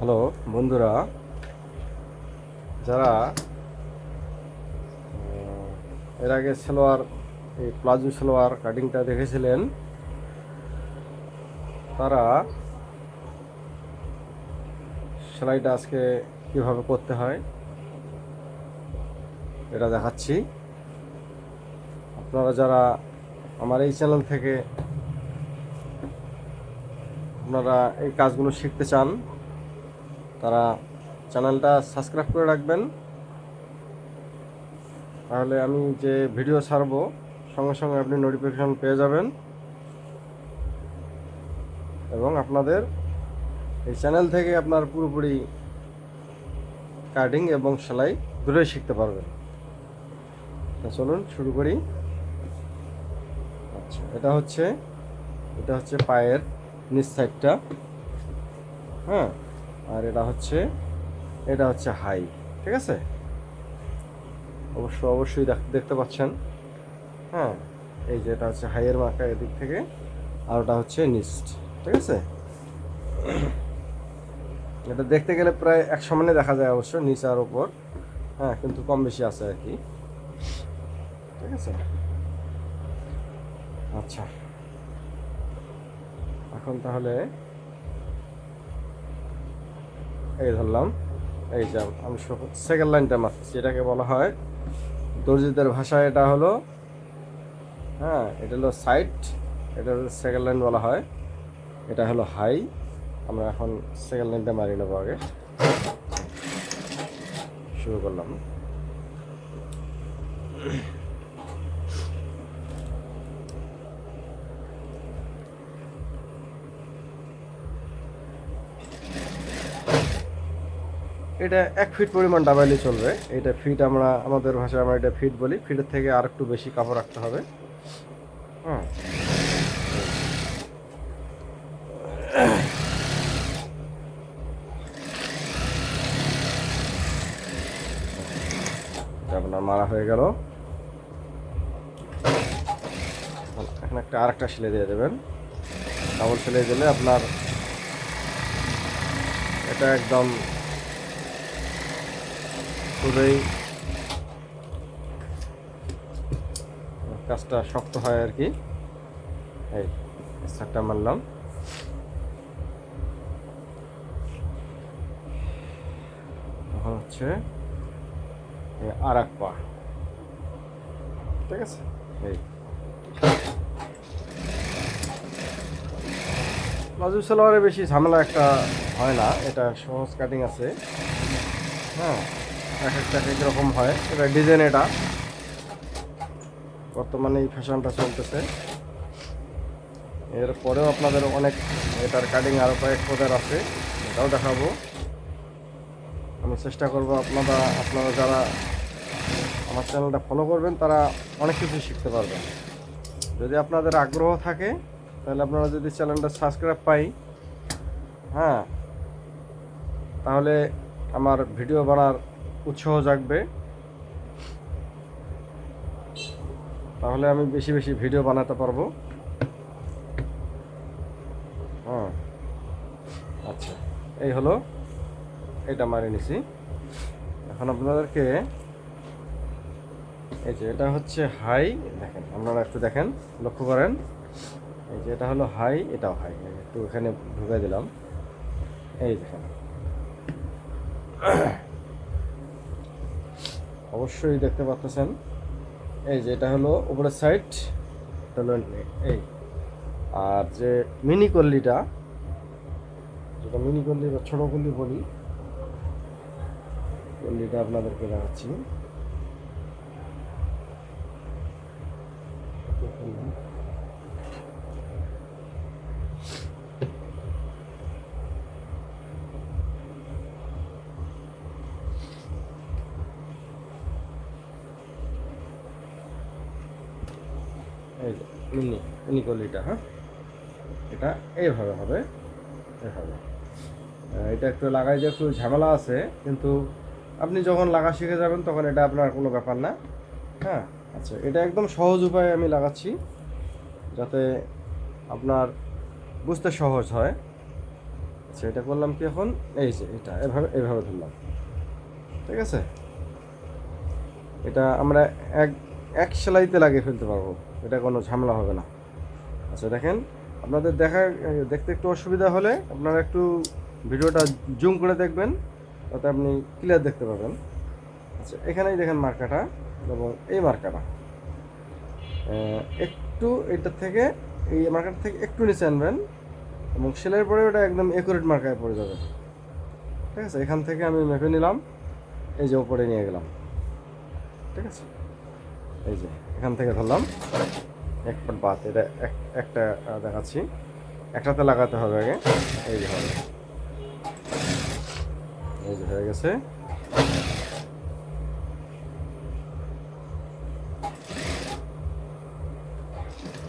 Hello, বন্ধুরা। যারা এর আগে সালোয়ার, এই প্লাজো সালোয়ার কাটিংটা দেখেছিলেন, তারা সেলাইটা আজকে কীভাবে করতে হয়, এটা দেখাচ্ছি। আপনারা যারা আমার এই চ্যানেল থেকে আপনারা এই কাজগুলো শিখতে চান তারা চ্যানেলটা সাবস্ক্রাইব করে রাখবেন। তাহলে আমি যে ভিডিও ছাড়বো, সঙ্গে সঙ্গে আপনি নোটিফিকেশান পেয়ে যাবেন। এবং আপনাদের এই চ্যানেল থেকে আপনার পুরোপুরি কাটিং এবং সেলাই দুটোই শিখতে পারবেন। চলুন শুরু করি। আচ্ছা এটা হচ্ছে এটা হচ্ছে পায়ের নিচ সাইডটা হ্যাঁ আর এটা হচ্ছে এটা হচ্ছে হাই ঠিক আছে? অবশ্য, অবশ্যই দেখ- দেখতে পাচ্ছেন। হ্যাঁ এই যে এটা হচ্ছে হাইয়ের মার্কা এদিক থেকে, আর ওটা হচ্ছে নিস্ট ঠিক আছে? এটা দেখতে গেলে প্রায় এক সমানে দেখা যায় অবশ্য নিচ আর ওপর হ্যাঁ কিন্তু কম বেশি আছে আর কি। ঠিক আছে? আচ্ছা। এখন তাহলে এই ধরলাম। এই যে আমি সেকেন্ড লাইনটা মারছি এটাকে বলা হয় দর্জিদের ভাষায় এটা হলো হ্যাঁ এটা হলো সাইড এটা হলো সেকেন্ড লাইন বলা হয়, এটা হলো হাই আমরা এখন সেকেন্ড লাইনটা মারি নেব আগে। শুরু করলাম। এটা এক ফিট পরিমাণ ডাবাইলে চলবে। এটা ফিট আমরা, আমাদের ভাষায় আমরা এটা ফিট বলি। ফিটের থেকে আর একটু বেশি কাপড় রাখতে হবে। হ্যাঁ আপনার মারা হয়ে গেল। এখন একটা আর একটা সেলাই দিয়ে দেবেন। ডাবল সেলাই দিলে আপনার এটা একদম খুবই কাজটা শক্ত হয় আর কি। এই সারটা মারলাম। এখন হচ্ছে আর এক পা। ঠিক আছে? এই। প্লাজো সালোয়ারে বেশি ঝামেলা একটা হয় না, এটা সহজ কাটিং আছে। হ্যাঁ। এক একটা হয়। ডিজাইন এটা। বর্তমানে এই ফ্যাশনটা চলতেছে। এরপরেও আপনাদের অনেক এটার কাটিং আরও কয়েক পদের আছে। এটাও দেখাবো। আমি চেষ্টা করব আপনারা আপনারা যারা আমার চ্যানেলটা ফলো করবেন, তারা অনেক কিছু শিখতে পারবেন যদি আপনাদের আগ্রহ থাকে, তাহলে আপনারা যদি চ্যানেলটা সাবস্ক্রাইব পাই হ্যাঁ তাহলে আমার ভিডিও বানার উৎসাহ জাগবে। তাহলে আমি বেশি বেশি ভিডিও বানাতে পারব। হ্যাঁ। আচ্ছা এই হলো, এটা মারি নিছি। এখন আপনাদেরকে, এই যে এটা হচ্ছে হাই, দেখেন, আপনারা একটু দেখেন, লক্ষ্য করেন। এই যে এটা হলো হাই, এটাও হাই, একটু এখানে ঢুকে দিলাম। এই দেখেন। অবশ্যই দেখতে পাচ্ছেন। এই যে এটা হলো উপরের সাইড হলো এই আর যে মিনি কল্লিটা যেটা মিনি কল্লি বা ছোটো কল্লি বলি কল্লিটা আপনাদেরকে দেখাচ্ছি। মিনি মিনি কলিটা হ্যাঁ? এটা এইভাবে হবে এভাবে এটা একটু লাগাই যে একটু ঝামেলা আছে, কিন্তু আপনি যখন লাগা শিখে যাবেন, তখন এটা আপনার কোনো ব্যাপার না হ্যাঁ? আচ্ছা এটা একদম সহজ উপায়ে আমি লাগাচ্ছি, যাতে আপনার বুঝতে সহজ হয়। আচ্ছা এটা করলাম কি এখন? এই যে, এটা, এভাবে এভাবে ধরলাম। ঠিক আছে? এটা আমরা এক এক সেলাইতে লাগিয়ে ফেলতে পারব। এটা কোনো ঝামেলা হবে না। আচ্ছা দেখেন, আপনাদের দেখা, দেখতে একটু অসুবিধা হলে আপনারা একটু ভিডিওটা জুম করে দেখবেন, তাতে আপনি ক্লিয়ার দেখতে পাবেন। আচ্ছা এখানেই দেখেন মার্কাটা, এবং এই মার্কাটা। একটু এটার থেকে, এই মার্কার থেকে একটু নিচে আনবেন, এবং সেলাইয়ের পরে ওটা একদম একুরেট মার্কায় পড়ে যাবে। ঠিক আছে? এখান থেকে আমি মেপে নিলাম, এই যে ওপরে নিয়ে গেলাম। ঠিক আছে? এই যে, এখান থেকে ধরলাম। এক ফুট বাদ এটা এক, একটা দেখাচ্ছি। একটাতে লাগাতে হবে আগে। এই যে হবে। এই যে হয়ে গেছে।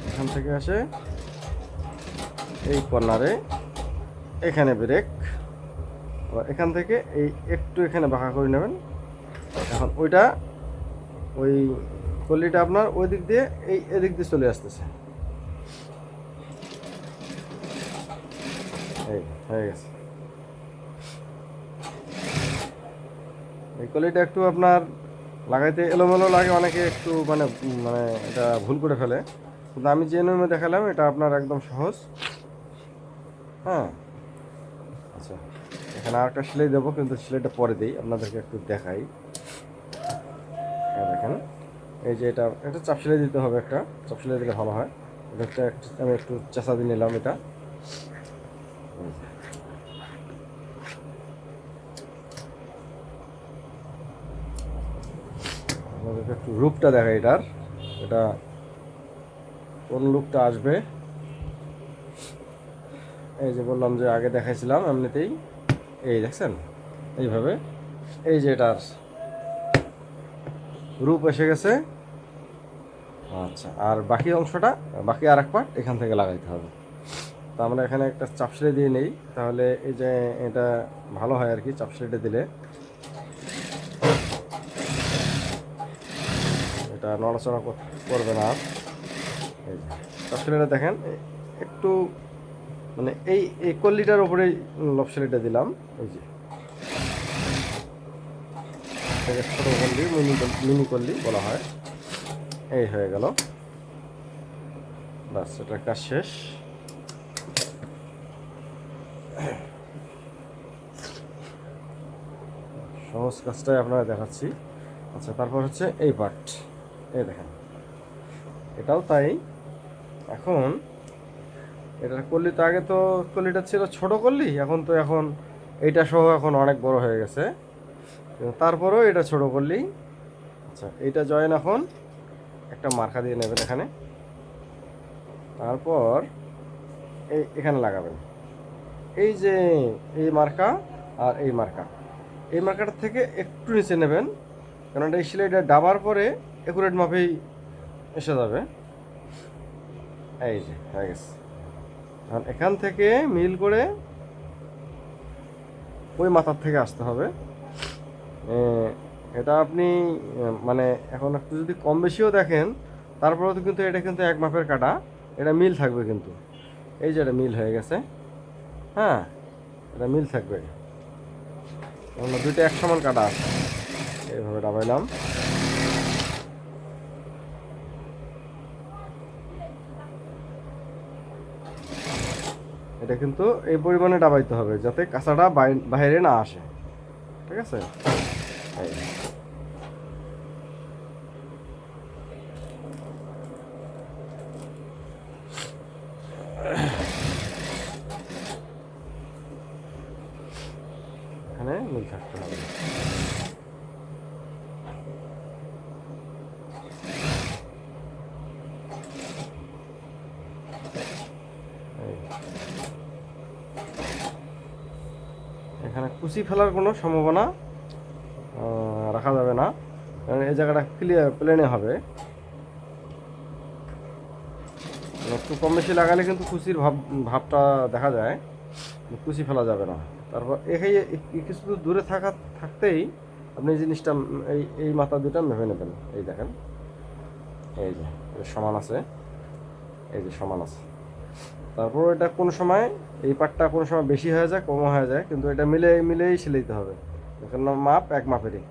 এখান থেকে আসে। এই কর্নারে। এখানে ব্রেক। এখান থেকে এই একটু এখানে বাঁকা করে নেবেন। এখন ওইটা ওই কলিটা আপনার ওই দিক দিয়ে, এই এদিক দিয়ে চলে আসতেছে। এই হয়ে গেছে। এই কলিটা একটু আপনার লাগাইতে এলোমেলো লাগে, অনেকে একটু মানে মানে এটা ভুল করে ফেলে। কিন্তু আমি যে নিয়মে দেখালাম, এটা আপনার একদম সহজ। হ্যাঁ। আচ্ছা এখানে আর একটা সেলাই দেবো, কিন্তু সেলাইটা পরে দিই, আপনাদেরকে একটু দেখাই। এই দেখেন। এই যে এটা একটা চাপ সেলাই দিতে হবে একটা। চাপ সেলাই দিলে ভালো হয়। এটা আমি একটু চেঁচা দিয়ে নিলাম এটা। একটু রূপটা দেখাই এটার। এটা কোন লুকটা আসবে? এই যে বললাম যে আগে দেখাইছিলাম এমনিতেই। এই দেখছেন? এইভাবে। এই যে এটার। রূপ এসে গেছে। আচ্ছা। আর বাকি অংশটা বাকি আর এক পার্ট এখান থেকে লাগাইতে হবে। তো আমরা এখানে একটা চাপসিলে দিয়ে নেই। তাহলে এই যে এটা ভালো হয় আর কি চাপসিলেটা দিলে। এটা নড়াচড়া কর- করবে না। এই চাপসিলেটা দেখেন একটু মানে এই এই কল্লিটার উপরেই লপসিলিটা দিলাম। এই যে। এটাকে ছোট কল্লি মিনি মিনি কল্লি বলা হয়। এই হয়ে গেল। বাস এটার কাজ শেষ। সহজ কাজটাই আপনারা দেখাচ্ছি। আচ্ছা তারপর হচ্ছে এই পার্ট এই দেখেন। এটাও তাই। এখন এটার কল্লি তো আগে তো কল্লিটা ছিল ছোট কল্লি, এখন তো এখন এইটা সহ এখন অনেক বড় হয়ে গেছে। তারপরেও এটা ছোট করলেই আচ্ছা এইটা জয়েন এখন, একটা মার্কা দিয়ে নেবেন এখানে। তারপর এই, এখানে লাগাবেন। এই যে, এই মার্কা আর এই মার্কা। এই মার্কাটার থেকে একটু নিচে নেবেন, কারণ এই সিলাইটা ডাবার পরে একুরেট মাপেই এসে যাবে। এই যে, হয়ে গেছে। এখন থেকে মিল করে ওই মাথার থেকে আসতে হবে। এটা আপনি মানে এখন একটু যদি কম বেশিও দেখেন, তারপরেও তো কিন্তু এটা কিন্তু এক মাপের কাটা, এটা মিল থাকবে কিন্তু। এই যে এটা মিল হয়ে গেছে। হ্যাঁ এটা মিল থাকবে। দুইটা এক সমান কাটা আছে। এইভাবে ডাবাইলাম। এটা কিন্তু এই পরিমাণে ডাবাইতে হবে, যাতে কাঁচাটা বাই- বাইরে না আসে। ঠিক আছে। এখানে থাকতে হবে। এখানে কুচি ফেলার কোনো সম্ভাবনা রাখা যাবে না। কারণ এই জায়গাটা ক্লিয়ার প্লেনে হবে। একটু কম বেশি লাগালে কিন্তু খুশির ভাব, ভাবটা দেখা যায়। কুচি ফেলা যাবে না। তারপর এখানে কিছু দূর থাকা, থাকতেই আপনি এই জিনিসটা, এই এই মাথা দুটা মেপে নেবেন। এই দেখেন। এই যে সমান আছে। এই যে সমান আছে। তারপর এটা কোন সময়, এই পাটটা কোনো সময় বেশি হয়ে যায়, কমও হয়ে যায়, কিন্তু এটা মিলে, মিলেই সিলাইতে হবে। মাপ এক মাপেরই।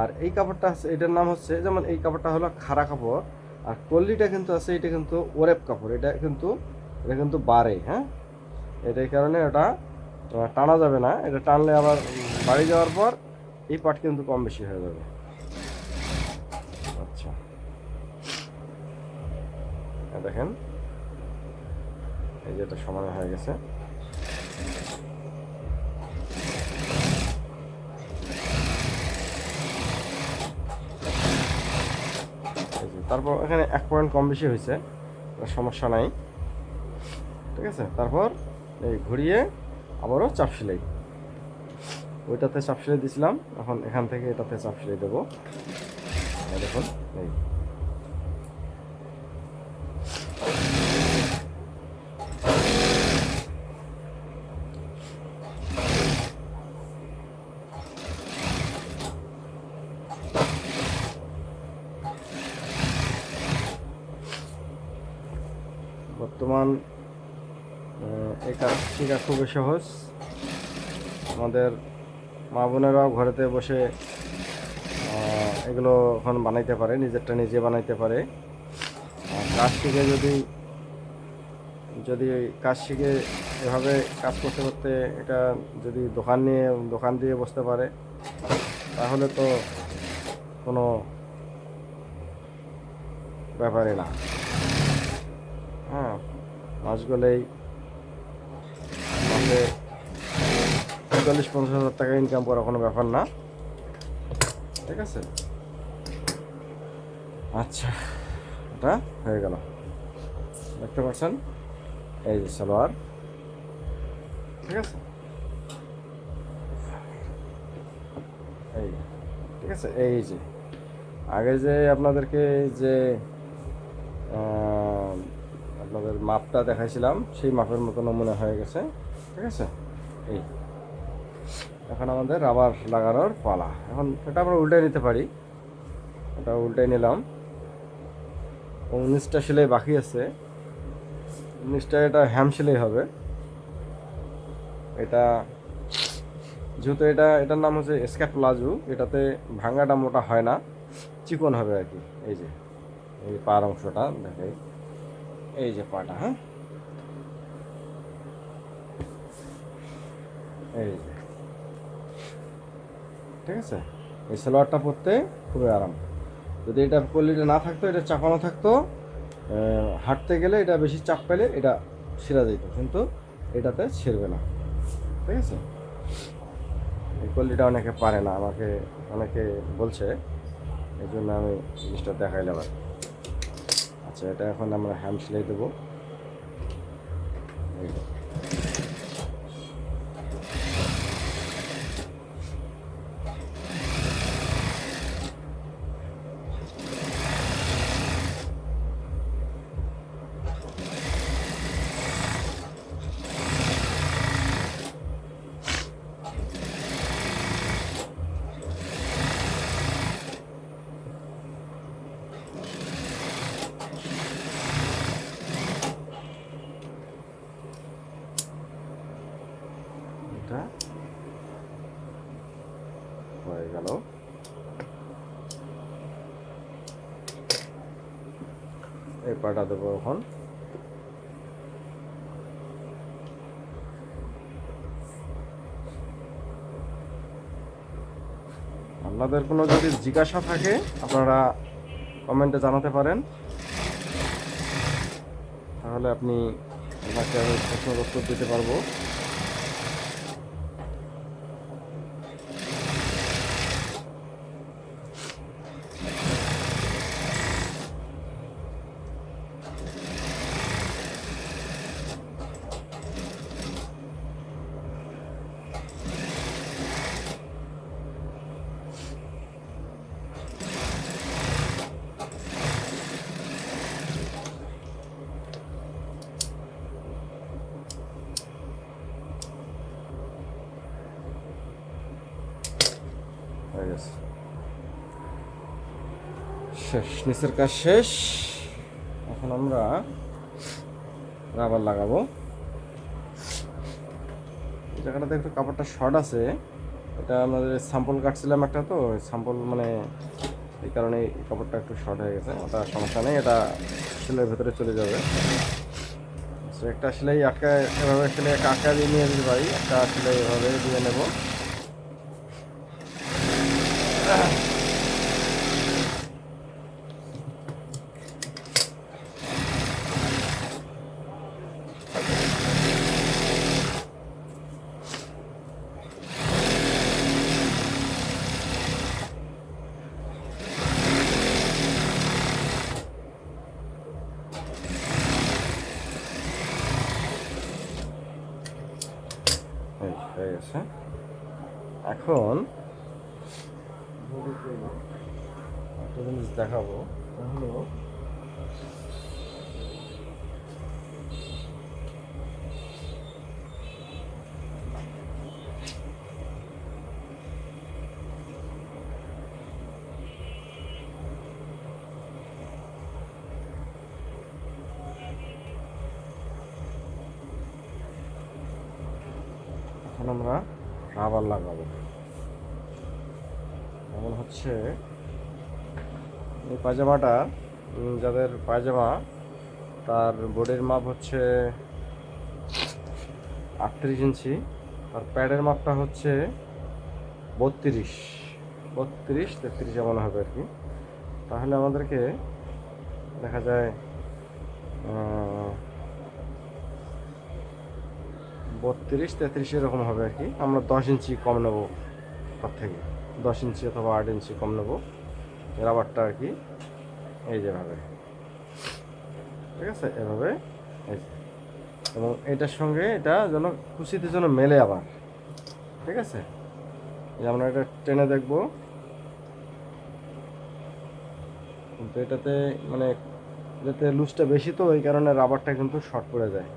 আর এই কাপড়টা আছে এটার নাম হচ্ছে যেমন এই কাপড়টা হলো খাড়া কাপড়। আর কল্লিটা কিন্তু আছে, এটা কিন্তু ওরেপ কাপড়। এটা কিন্তু এটা কিন্তু বাড়ে হ্যাঁ? এটার কারণে ওটা টানা যাবে না। এটা টানলে আবার বাড়ি যাওয়ার পর এই পাট কিন্তু কম বেশি হয়ে যাবে। আচ্ছা। দেখেন। এই যেটা সমান হয়ে গেছে এই যে, তারপর এখানে এক পয়েন্ট কম বেশি হয়েছে সমস্যা নাই। ঠিক আছে? তারপর এই ঘুরিয়ে আবারও চাপ সেলাই। ওইটাতে চাপ সেলাই দিয়েছিলাম এখন এখান থেকে এটাতে চাপ সেলাই দেবো। দেখুন, এই। বর্তমান এই কাজ শেখা খুবই সহজ। আমাদের মা বোনেরাও ঘরেতে বসে এগুলো এখন বানাইতে পারে, নিজেরটা নিজে বানাইতে পারে। কাজ শিখে যদি যদি কাজ শিখে এভাবে কাজ করতে করতে এটা যদি দোকান নিয়ে, দোকান দিয়ে বসতে পারে, তাহলে তো কোনো ব্যাপারই না। হ্যাঁ। মাস গেলেই মাসে চল্লিশ, পঞ্চাশ হাজার টাকা ইনকাম করা কোনো ব্যাপার না। ঠিক আছে? আচ্ছা এটা হয়ে গেল। দেখতে পাচ্ছেন? এই যে সালোয়ার। ঠিক আছে? এই, ঠিক আছে? এই যে। আগে যে আপনাদেরকে যে আপনাদের মাপটা দেখাইছিলাম, সেই মাপের মতো নমুনা হয়ে গেছে, ঠিক আছে? এই। এখন আমাদের রাবার লাগানোর পালা। এখন এটা আমরা উল্টে নিতে পারি। এটা উল্টে নিলাম। উনিশটা সেলাই বাকি আছে। উনিশটা এটা হ্যাম সেলাই হবে। এটা যেহেতু এটা, এটার নাম হচ্ছে স্ক্যাট প্লাজো এটাতে ভাঙাটা মোটা হয় না, চিকন হবে আর কি। এই যে, এই পার অংশটা দেখাই এই যে পাটা হ্যাঁ? এই যে। ঠিক আছে? এই সালোয়ারটা পরতে খুবই আরাম। যদি এটা কলিটা না থাকতো, এটা চাপানো থাকতো হাঁটতে গেলে এটা বেশি চাপ পেলে এটা ছিঁড়া যেত, কিন্তু এটাতে ছিঁড়বে না। ঠিক আছে? এই কলিটা অনেকে পারে না, আমাকে, অনেকে বলছে এই জন্য আমি জিনিসটা দেখাইলাম আর। আচ্ছা এটা এখন আমরা হ্যাম সেলাই দেবো এই যে। এটা হয়ে গেল পাটা দেবো এখন। আপনাদের কোনো যদি জিজ্ঞাসা থাকে, আপনারা কমেন্টে জানাতে পারেন। তাহলে আপনি আপনাকে আমি প্রশ্নের উত্তর দিতে পারব। শেষ, নিচের কাজ শেষ। এখন আমরা রাবার লাগাবো। জায়গাটাতে একটু কাপড়টা শর্ট আছে। এটা আমাদের স্যাম্পল কাটছিলাম একটা তো স্যাম্পল মানে এই কারণে কাপড়টা একটু শর্ট হয়ে গেছে, ওটা সমস্যা নেই, এটা সেলের ভেতরে চলে যাবে। একটা সেলাই আটকায়, এভাবে সেলাই একটা আটকা দিয়ে নিয়ে যেতে পারি একটা সেলাই এভাবে দিয়ে নেব। এখন আমরা রাবার লাগাবো। এমন হচ্ছে এই পায়জামাটা যাদের পায়জামা, তার বডির মাপ হচ্ছে আটত্রিশ ইঞ্চি, আর প্যাডের মাপটা হচ্ছে বত্রিশ। বত্রিশ, তেত্রিশ এমন হবে আর কি। তাহলে আমাদেরকে দেখা যায় বত্রিশ, তেত্রিশ এরকম হবে আর কি। আমরা দশ ইঞ্চি কম নেব তার থেকে। দশ ইঞ্চি অথবা আট ইঞ্চি কম নেব। রাবারটা আর কি এই যেভাবে ঠিক আছে? এভাবে এই এবং এটার সঙ্গে এটা যেন খুশিতে যেন মেলে আবার। ঠিক আছে? আমরা এটা টেনে দেখব। কিন্তু এটাতে মানে এটাতে লুজটা বেশি তো, এই কারণে রাবারটা কিন্তু শর্ট পড়ে যায়।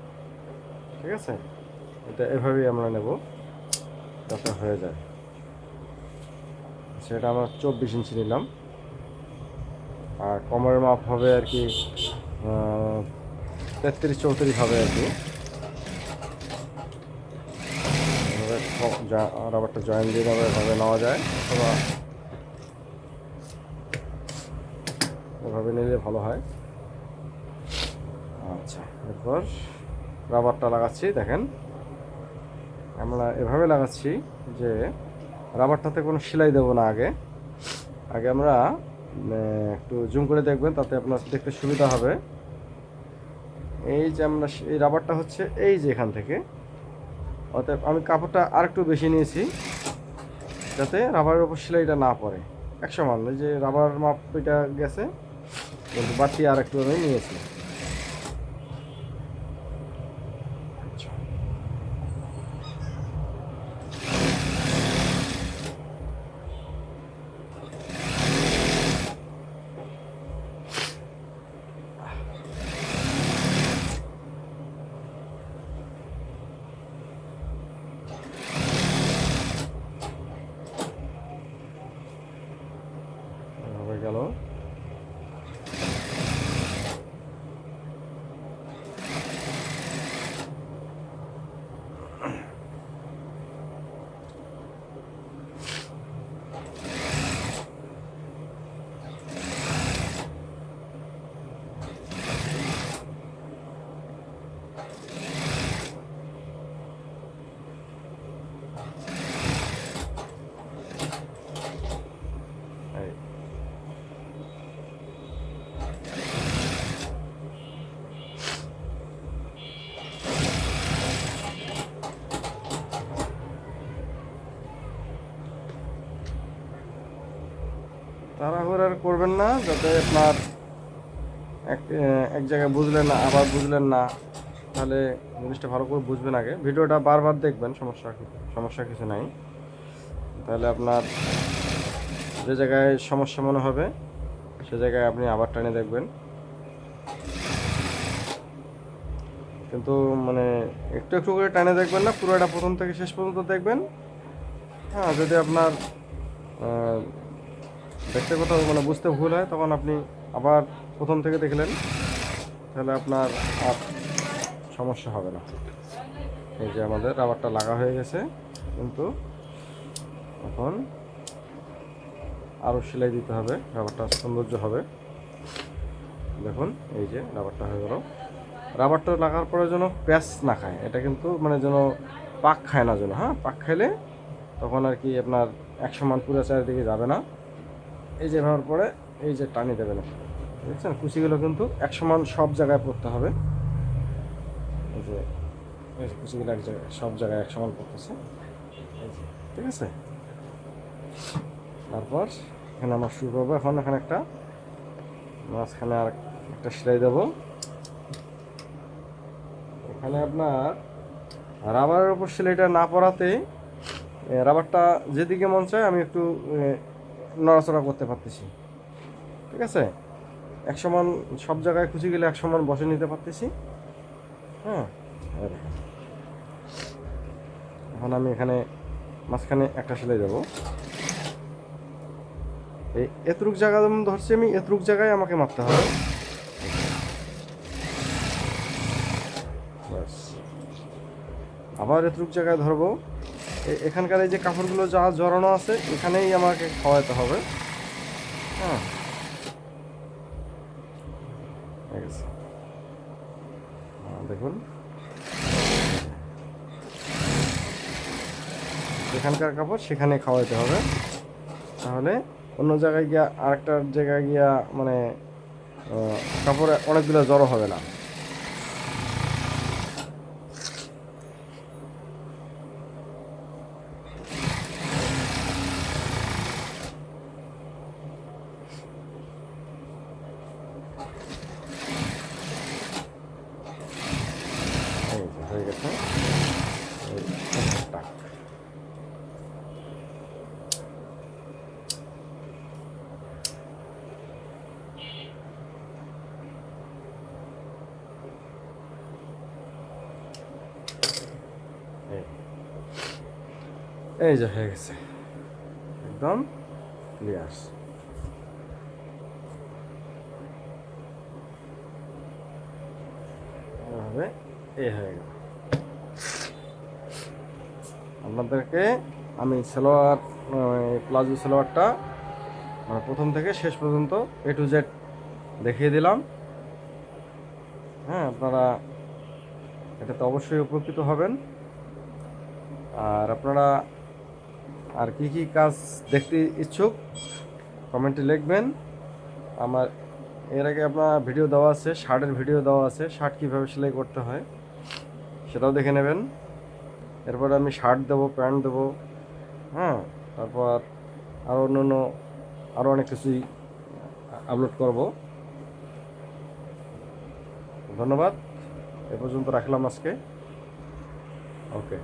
ঠিক আছে? এটা এভাবেই আমরা নেব। যাতে হয়ে যায়। সেটা আমরা চব্বিশ ইঞ্চি নিলাম। আর কমরের মাপ হবে আর কি তেত্রিশ চৌত্রিশ হবে আর কি। রাবারটা জয়েন দিয়ে নেবে, এভাবে নেওয়া যায়। অথবা এভাবে নিলে ভালো হয়। আচ্ছা এরপর রাবারটা লাগাচ্ছি, দেখেন। আমরা এভাবে লাগাচ্ছি যে রাবারটাতে কোনো সেলাই দেবো না আগে। আগে আমরা একটু জুম করে দেখবেন, তাতে আপনার দেখতে সুবিধা হবে। এই যে আমরা এই রাবারটা হচ্ছে এই যে এখান থেকে। অতএব আমি কাপড়টা আর একটু বেশি নিয়েছি, যাতে রাবারের উপর সেলাইটা না পড়ে। এক সমান এই যে রাবার মাপ এটা গেছে, কিন্তু বাড়তি আর একটু আমি নিয়েছি আচ্ছা এভাবে গেল এই তাড়াহুড়ো আর করবেন না, যাতে আপনার এক এক জায়গায় বুঝলেন না, আবার বুঝলেন না, তাহলে জিনিসটা ভালো করে বুঝবেন আগে। ভিডিওটা বারবার দেখবেন, সমস্যা সমস্যা কিছু নাই। তাহলে আপনার যে জায়গায় সমস্যা মনে হবে, সে জায়গায় আপনি আবার টানে দেখবেন। কিন্তু মানে একটু একটু করে টানে দেখবেন না, পুরোটা প্রথম থেকে শেষ পর্যন্ত দেখবেন। হ্যাঁ যদি আপনার দেখতে কোথাও মানে বুঝতে ভুল হয়, তখন আপনি আবার প্রথম থেকে দেখলেন, তাহলে আপনার আর সমস্যা হবে না। এই যে আমাদের রাবারটা লাগা হয়ে গেছে, কিন্তু এখন আরও সেলাই দিতে হবে, রাবারটা সৌন্দর্য হবে। দেখুন, এই যে রাবারটা হয়ে গেল। রাবারটা লাগার পরে যেন প্যাচ না খায়, এটা কিন্তু মানে যেন পাক খায় না যেন হ্যাঁ পাক খাইলে তখন আর কি আপনার একশো মান পুরো চারিদিকে যাবে না। এই যে ভাবার পরে এই যে টানি দেবেন। বুঝছেন কুচিগুলো কিন্তু এক সমান সব জায়গায় পড়তে হবে। এই যে কুচিগুলো এক জায়গায়, সব জায়গায় এক সমান পড়তেছে ঠিক আছে? তারপর এখানে আমরা শুরু করব। এখন এখানে একটা, মাঝখানে আর একটা সেলাই দেবো। এখানে আপনার রাবারের উপর সেলাইটা না পড়াতে রাবারটা যেদিকে মন চায় আমি একটু নড়াচড়া করতে পারতেছি। ঠিক আছে? এক সমান সব জায়গায় খুঁজে গেলে এক সমান বসে নিতে পারতেছি। হ্যাঁ। এখন আমি এখানে মাঝখানে একটা সেলাই দেবো। এই এতটুক জায়গা যেমন ধরছি আমি, এতটুক জায়গায় আমাকে মারতে হবে। আবার এতটুক জায়গায় ধরবো। এখানকার এই যে কাপড়গুলো যা জড়ানো আছে এখানেই আমাকে খাওয়াতে হবে। হ্যাঁ। হ্যাঁ, দেখুন। যেখানকার কাপড় সেখানে খাওয়াতে হবে। তাহলে অন্য জায়গায় গিয়া আরেকটা জায়গায় গিয়া মানে কাপড় অনেকগুলো জড়ো হবে না এই গেছে এই যে হয়ে গেছে। একদম ক্লিয়ার এই হয়ে গেল। আপনাদেরকে আমি সালোয়ার প্লাজো সালোয়ারটা মানে প্রথম থেকে শেষ পর্যন্ত এ টু জেড দেখিয়ে দিলাম। হ্যাঁ আপনারা এটাতে অবশ্যই উপকৃত হবেন। আর আপনারা আর কি কি কাজ দেখতে ইচ্ছুক, কমেন্টে লিখবেন। আমার, এর আগে আপনার ভিডিও দেওয়া আছে, শার্টের ভিডিও দেওয়া আছে, শার্ট কীভাবে সেলাই করতে হয় সেটাও দেখে নেবেন। এরপর আমি শার্ট দেবো প্যান্ট দেবো হ্যাঁ? তারপর আরও অন্য অন্য আরও অনেক কিছুই আপলোড করব। ধন্যবাদ। এ পর্যন্ত রাখলাম আজকে। ওকে